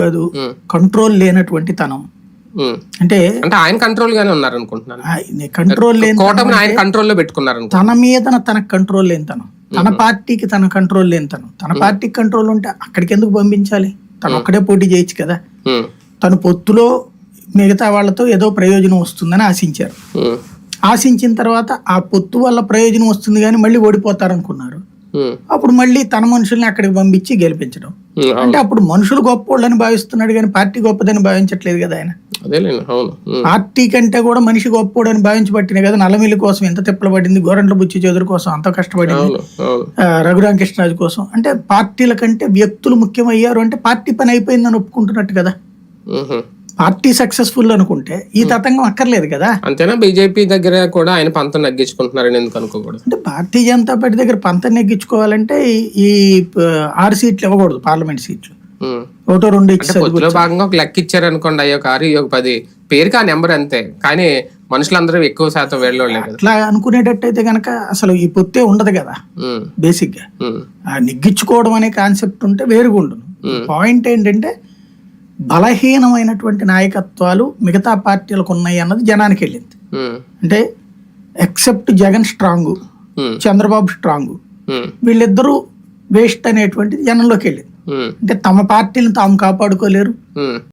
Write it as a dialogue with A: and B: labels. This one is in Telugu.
A: కాదు కంట్రోల్ లేనటువంటి తనం. అంటే
B: అంటే ఆయన కంట్రోల్ గానే ఉన్నారు అనుకుంటున్నాను
A: కంట్రోల్ లేని
B: కూటమిని ఆయన కంట్రోల్లో పెట్టుకున్నారు
A: తన మీద తనకు కంట్రోల్ లేని తనం. తన పార్టీకి తన కంట్రోల్ లేని తనం. తన పార్టీకి కంట్రోల్ ఉంటే అక్కడికి ఎందుకు పంపించాలి? తను ఒక్కడే పోటీ చేయొచ్చు కదా. తను పొత్తులో మిగతా వాళ్ళతో ఏదో ప్రయోజనం వస్తుందని ఆశించారు. ఆశించిన తర్వాత ఆ పొత్తు వల్ల ప్రయోజనం వస్తుంది కానీ మళ్ళీ ఓడిపోతారనుకున్నారు. అప్పుడు మళ్ళీ తన మనుషుల్ని అక్కడికి పంపించి గెలిపించడం. అంటే అప్పుడు మనుషులు గొప్పోళ్ళని భావిస్తున్నాడు కానీ పార్టీ గొప్పదని భావించట్లేదు కదా ఆయన. పార్టీ కంటే కూడా మనిషి గొప్పోడని భావించబట్టిన కదా నల్లమిల్లి కోసం ఎంత తిప్పలు పడింది గోరంట్ల బుచ్చి చౌదరి కోసం అంత కష్టపడింది రఘురామకృష్ణరాజు కోసం. అంటే పార్టీల కంటే వ్యక్తులు ముఖ్యమయ్యారు అంటే పార్టీ పని అయిపోయిందని ఒప్పుకుంటున్నట్టు కదా. పార్టీ సక్సెస్ఫుల్ అనుకుంటే ఈ తతంగం అక్కర్లేదు కదా.
B: అంతేనా? బీజేపీ దగ్గర కూడా ఆయన పంతం నగ్గించుకుంటున్నారని ఎందుకు అనుకోకూడదు?
A: అంటే భారతీయ జనతా పార్టీ దగ్గర పంతం నెగ్గించుకోవాలంటే ఈ- ఆరు సీట్లు ఇవ్వకూడదు పార్లమెంట్ సీట్లు. ఒకటో రెండు ఇచ్చి
B: అంటే పొత్తులో భాగంగా ఒక లెక్క ఇచ్చారు అనుకోండి అయ్యో ఆరు ఈ ఒక పది పేరుకి ఆ నెంబర్ అంతే. కానీ మనుషులందరూ ఎక్కువ శాతం వెళ్ళోళ్ళే కదా.
A: అట్లా అనుకునేటట్టయితే కనుక అసలు ఈ పొత్తే ఉండదు కదా బేసిక్గా నెగ్గించుకోవడం అనే కాన్సెప్ట్ ఉంటే వేరుగా ఉండును పాయింట్ ఏంటంటే బలహీనమైనటువంటి నాయకత్వాలు మిగతా పార్టీలకు ఉన్నాయి అన్నది జనానికి వెళ్ళింది. అంటే except Jagan strong Chandrababu strong వీళ్ళిద్దరూ వేస్ట్ అనేటువంటిది జనంలోకి వెళ్ళింది. అంటే తమ పార్టీని తాము కాపాడుకోలేరు.